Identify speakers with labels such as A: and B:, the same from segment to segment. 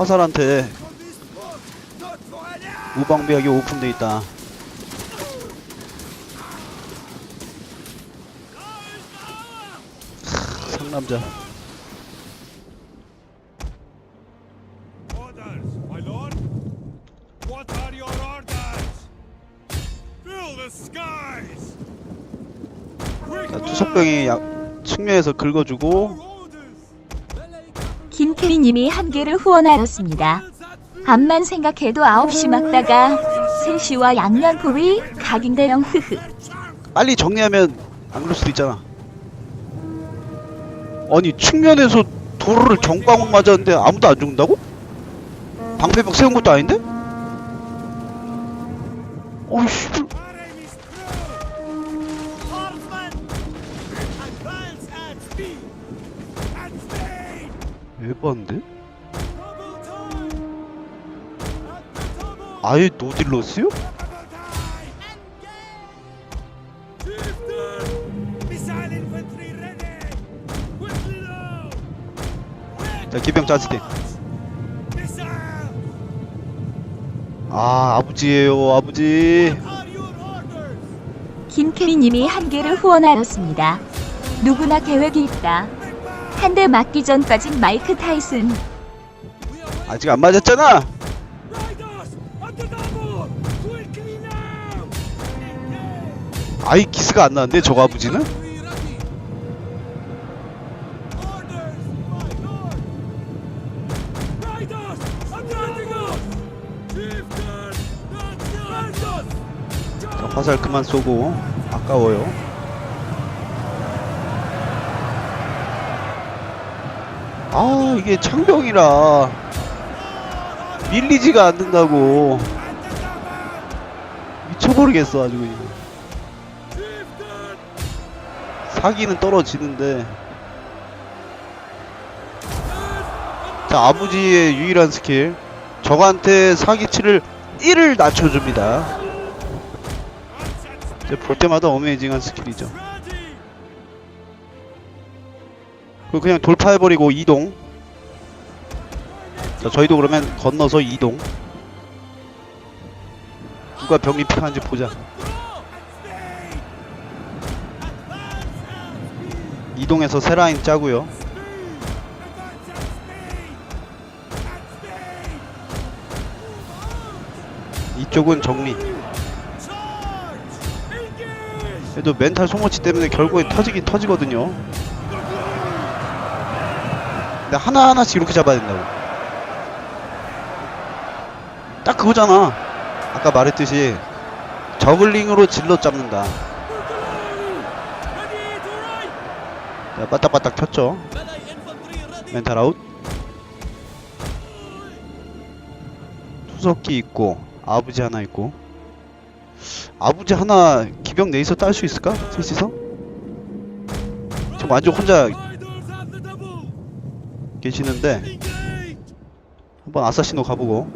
A: 화살한테 무방비하게 오픈돼 있다. 크, 상남자. 자, 투석병이 약, 측면에서 긁어주고
B: 김캐리님이 한 개를 후원하였습니다. 암만 생각해도 9시 막다가 3시와 양면포위 각인대영 흐흐.
A: 빨리 정리하면 안 그럴 수도 있잖아. 아니 측면에서 도로를 정방울 맞았는데 아무도 안 죽는다고? 방패벽 세운 것도 아닌데? 어이씨
C: double.
A: 아예 노딜러스요? 자 기병 짜스팅. 아 아버지예요 아버지?
B: 김캐리님이 한 개를 후원하였습니다. 누구나 계획이 있다. 한 대 맞기 전까진 마이크 타이슨.
A: 아직 안 맞았잖아. 아이 기스가 안 나는데 저거 아버지는? 자, 화살 그만 쏘고 아까워요 아 이게 창병이라 밀리지가 않는다고. 미쳐버리겠어 아주 그냥! 사기는 떨어지는데. 자 아버지의 유일한 스킬. 적한테 사기치를 1을 낮춰줍니다. 볼 때마다 어메이징한 스킬이죠 그리고 그냥 돌파해버리고 이동. 자 저희도 그러면 건너서 이동. 누가 병이 피하는지 보자. 이동해서 세 라인 짜고요. 이쪽은 정리! 그래도 멘탈 소모치 때문에 결국에 터지긴 터지거든요 근데 하나하나씩 이렇게 잡아야 된다고 딱 그거잖아 아까 말했듯이 저글링으로 질러 잡는다! 자 빠딱빠딱 켰죠 멘탈 아웃 투석기 있고 아부지 하나 있고 아부지 하나 기병 내에서 딸 수 있을까? 셋이서? 지금 완전 혼자 계시는데! 한번 아사시노 가보고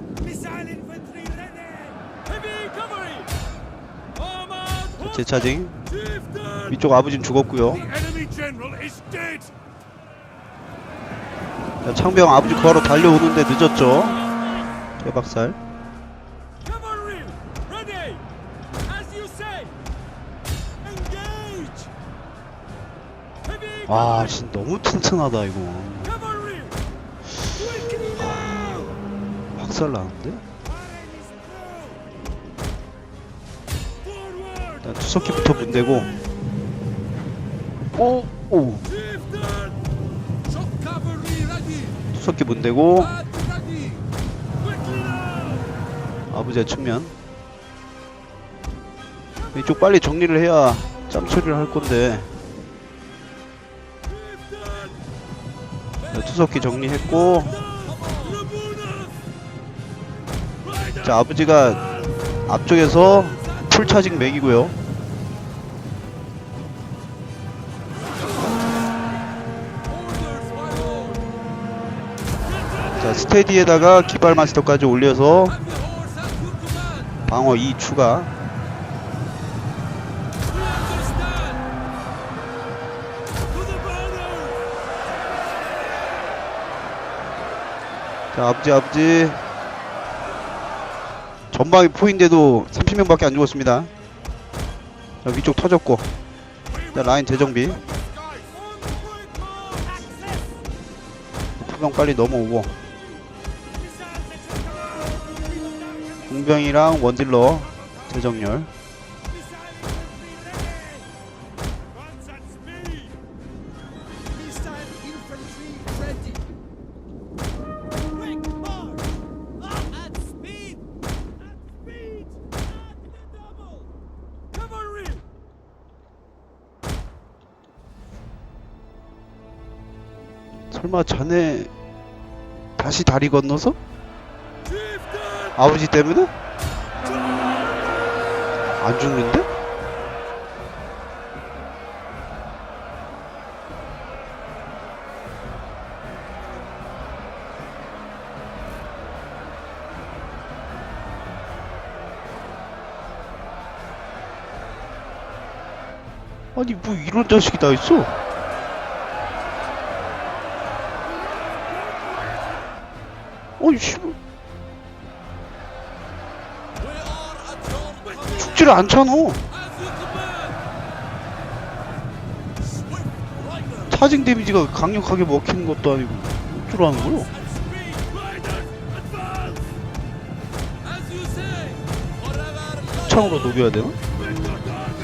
A: 재차징! 위쪽
C: is dead!
A: 자, 창병 아부지 구하러 달려오는데 늦었죠 개박살 아! 진짜 너무 튼튼하다 이거 박살 나는데? 일단 투석기부터 문대고 오! 오!
C: Ready!
A: 투석기 문대고! 아부지의 측면 이쪽 빨리 정리를 해야 짬 처리를 할 건데 자, 투석기 정리했고 자 아버지가 앞쪽에서 풀 차징 맥이고요. 자 스테디에다가 기발 마스터까지 올려서 방어 2 추가. 자 아버지 아버지 전방이 포인데도 30명밖에 안 죽었습니다. 자 위쪽 터졌고. 자 라인 재정비. 투병 빨리 넘어오고. 공병이랑 원딜러 재정렬 설마 자네 다시 다리 건너서? 아버지 때문에? 안 죽는데? 아니 뭐 이런 자식이 다 있어? 어이 씨. 죽지를 않잖아. 차징 데미지가 강력하게 먹히는 것도 아니고 어쩌라 하는 거요? 창으로 녹여야 되나?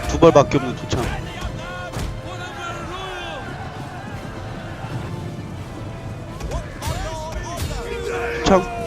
A: 두 발밖에 없는 두 창. Ciao.